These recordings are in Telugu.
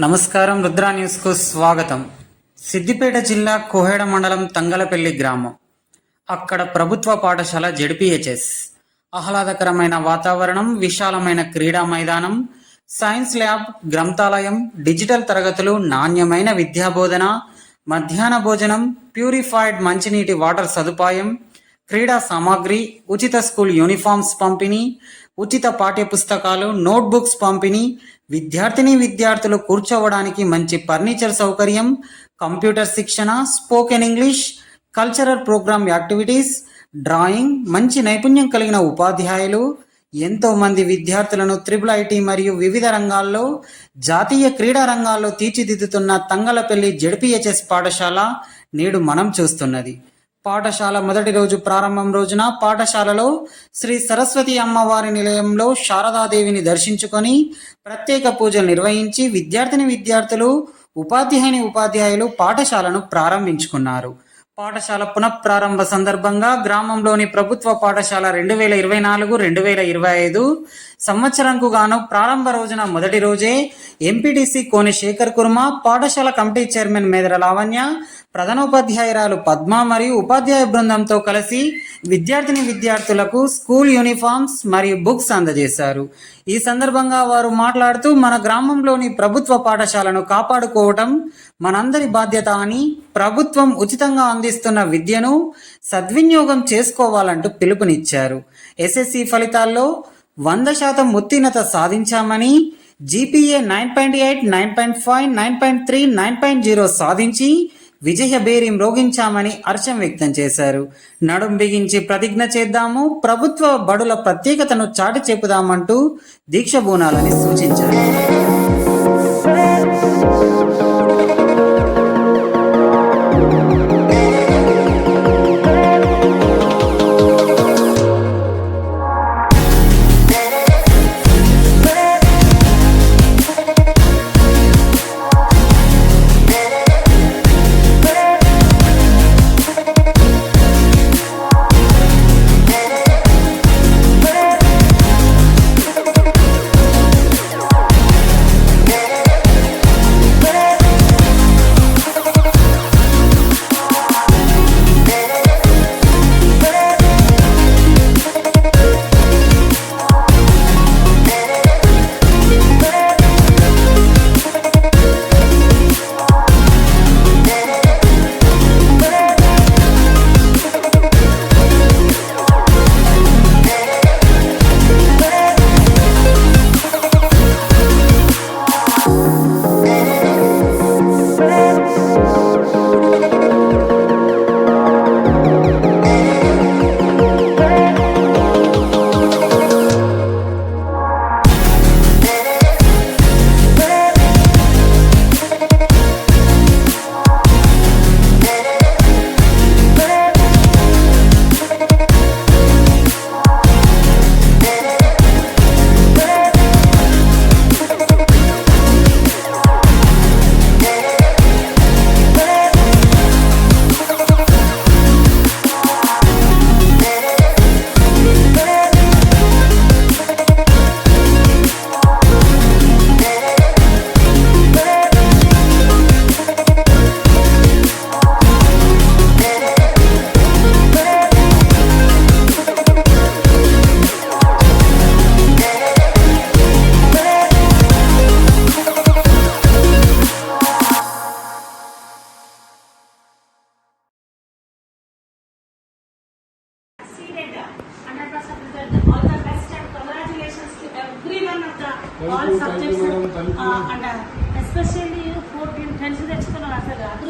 నమస్కారం రుద్రా న్యూస్కు స్వాగతం. సిద్దిపేట జిల్లా కోహెడ మండలం తంగలపల్లి గ్రామం. అక్కడ ప్రభుత్వ పాఠశాల జెడ్పీహెచ్ఎస్. ఆహ్లాదకరమైన వాతావరణం విశాలమైన క్రీడా మైదానం సైన్స్ ల్యాబ్ గ్రంథాలయం డిజిటల్ తరగతులు నాణ్యమైన విద్యాబోధన మధ్యాహ్న భోజనం ప్యూరిఫైడ్ మంచినీటి వాటర్ సదుపాయం క్రీడా సామాగ్రి ఉచిత స్కూల్ యూనిఫామ్స్ పంపిణీ ఉచిత పాఠ్యపుస్తకాలు నోట్బుక్స్ పంపిణీ విద్యార్థిని విద్యార్థులు కూర్చోవడానికి మంచి ఫర్నిచర్ సౌకర్యం కంప్యూటర్ శిక్షణ spoken English cultural programme activities drawing మంచి నైపుణ్యం కలిగిన ఉపాధ్యాయులు ఎంతో మంది విద్యార్థులను త్రిబుల్ ఐటీ మరియు వివిధ రంగాల్లో జాతీయ క్రీడా రంగాల్లో తీర్చిదిద్దుతున్న తంగలపల్లి జెడ్పీహెచ్ఎస్ పాఠశాల నేడు మనం చూస్తున్నది. పాఠశాల మొదటి రోజు ప్రారంభం రోజున పాఠశాలలో శ్రీ సరస్వతి అమ్మవారి నిలయంలో శారదాదేవిని దర్శించుకొని ప్రత్యేక పూజలు నిర్వహించి విద్యార్థిని విద్యార్థులు ఉపాధ్యాయుని ఉపాధ్యాయులు పాఠశాలను ప్రారంభించుకున్నారు. పాఠశాల పునఃప్రారంభ సందర్భంగా గ్రామంలోని ప్రభుత్వ పాఠశాల రెండు వేల ఇరవై నాలుగు రెండు వేల ఇరవై ఐదు సంవత్సరంకు గాను ప్రారంభ రోజున మొదటి రోజే ఎంపీటీసీ కోని శేఖర్ కుర్మ పాఠశాల కమిటీ చైర్మన్ మేదర లావణ్య ప్రధానోపాధ్యాయురాలు పద్మ మరియు ఉపాధ్యాయ బృందంతో కలిసి విద్యార్థిని విద్యార్థులకు స్కూల్ యూనిఫామ్స్ మరియు బుక్స్ అందజేశారు. ఈ సందర్భంగా వారు మాట్లాడుతూ మన గ్రామంలోని ప్రభుత్వ పాఠశాలను కాపాడుకోవటం మనందరి బాధ్యత అని ప్రభుత్వం ఉచితంగా అందిస్తున్న విద్యను సద్వినియోగం చేసుకోవాలంటూ పిలుపునిచ్చారు. ఎస్ఎస్సి ఫలితాల్లో వంద శాతం ఉత్తీర్ణత సాధించామని GPA nine point eight nine point five nine point three nine point zero సాధించి విజయ బేరి మ్రోగించామని హర్షం వ్యక్తం చేశారు. నడుం బిగించి ప్రతిజ్ఞ చేద్దాము ప్రభుత్వ బడుల ప్రత్యేకతను చాటి చెప్పుదామంటూ దీక్ష బూనాలని సూచించారు.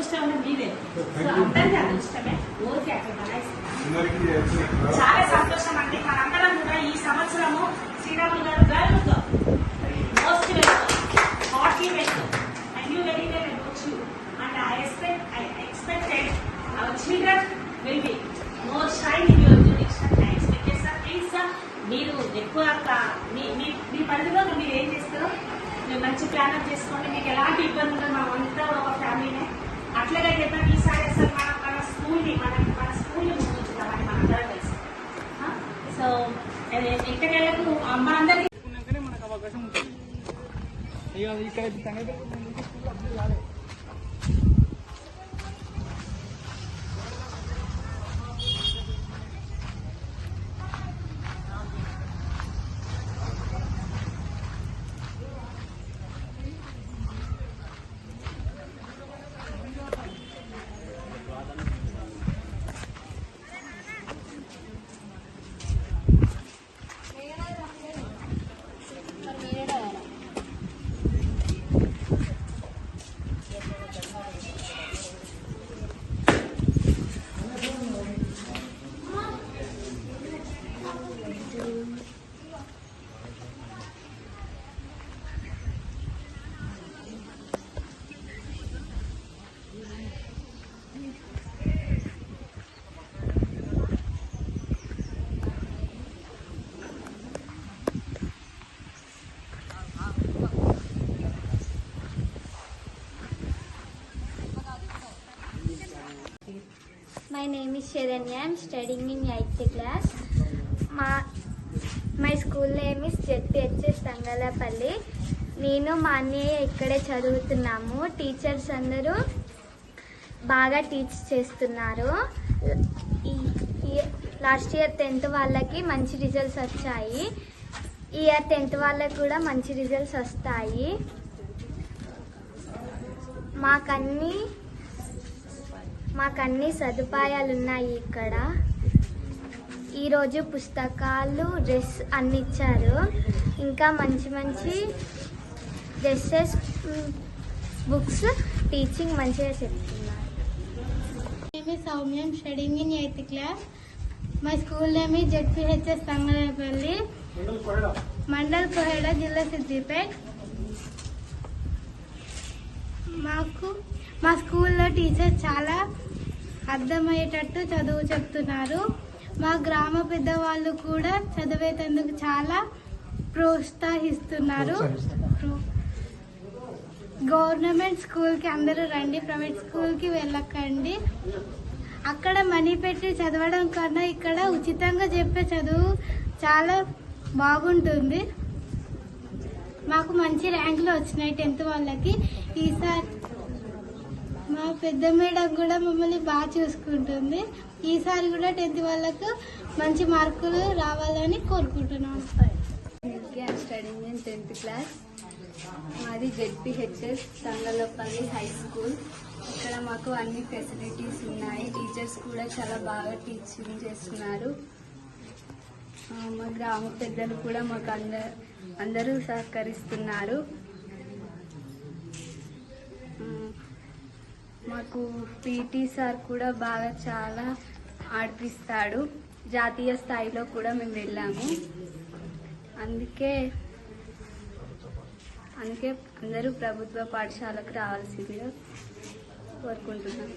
అదృష్టం మీదే సో అందరికీ అదృష్టమే. ఊరికే అట్లా చాలా సంతోషం అండి. మనందరం కూడా ఈ సంవత్సరము శ్రీరాములు గారు welcome most welcome heartly welcome and you very well about you and I expect I expected our children will be more shine in your duration I expected sir please sir మీరు ఎక్కువ మీ మీ మీ పరిధిలో మీరు ఏం చేస్తారో? మీరు మంచి ప్లాన్ చేసుకోండి. మీకు ఎలాంటి ఇబ్బంది ఉండదు మనం అంతా కూడా ఒక ఫ్యామిలీనే అట్లాగే చెప్పండి ఈసారి అసలు మన మన స్కూల్ని మన మన స్కూల్ని ముందుంచుతామని మనందరం తెలుసు సో మనందరికీ ఉన్నాకనే మనకు అవకాశం ఉంటుంది. ఇక ఇక్కడ name is Sharanya. I'm studying in 8th class. మా my school name is ZPHS Thangalapalli నేను మా అన్నయ్య ఇక్కడే చదువుతున్నాము. టీచర్స్ అందరూ బాగా టీచ్ చేస్తున్నారు. లాస్ట్ ఇయర్ టెన్త్ వాళ్ళకి మంచి రిజల్ట్స్ వచ్చాయి. ఇయర్ టెన్త్ వాళ్ళకి కూడా మంచి రిజల్ట్స్ వస్తాయి. మాకన్నీ మాకన్నీ సదుపాయాలు ఉన్నాయి ఇక్కడ ఈరోజు పుస్తకాలు డ్రెస్ అన్ని ఇచ్చారు ఇంకా మంచి మంచి డ్రెస్సెస్ బుక్స్ టీచింగ్ మంచిగా చెప్తున్నారు. name Soumyam studying in eighth class. 8th class. My school name mandal Koheda జిల్లా సిద్దిపేట్. మాకు మా స్కూల్లో టీచర్ చాలా అర్థమయ్యేటట్టు చదువు చెప్తున్నారు. మా గ్రామ పెద్దవాళ్ళు కూడా చదివేటందుకు చాలా ప్రోత్సహిస్తున్నారు. ప్రో- గవర్నమెంట్ స్కూల్కి అందరూ రండి ప్రైవేట్ స్కూల్కి వెళ్ళకండి. అక్కడ మనీ పెట్టి చదవడం కన్నా ఇక్కడ ఉచితంగా చెప్పే చదువు చాలా బాగుంటుంది. మాకు మంచి ర్యాంకులు వచ్చినాయి టెన్త్ వాళ్ళకి. ఈసారి మా పెద్ద మేడం కూడా మమ్మల్ని బాగా చూసుకుంటుంది. ఈసారి కూడా టెన్త్ వాళ్ళకు మంచి మార్కులు రావాలని కోరుకుంటున్నాం. స్టడీ స్టడింగ్ టెన్త్ క్లాస్ మాది జెడ్పిహెచ్ఎస్ తంగలపల్లి హై స్కూల్ ఇక్కడ మాకు అన్ని ఫెసిలిటీస్ ఉన్నాయి. టీచర్స్ కూడా చాలా బాగా టీచింగ్ చేస్తున్నారు. మా గ్రామ పెద్దలు కూడా మాకు అంద అందరూ సహకరిస్తున్నారు. మాకు పీటీ సార్ కూడా బాగా చాలా ఆడిపిస్తాడు. జాతీయ స్థాయిలో కూడా మేము వెళ్ళాము. అందుకే అందుకే అందరూ ప్రభుత్వ పాఠశాలకు రావాల్సిందిగా కోరుకుంటున్నాను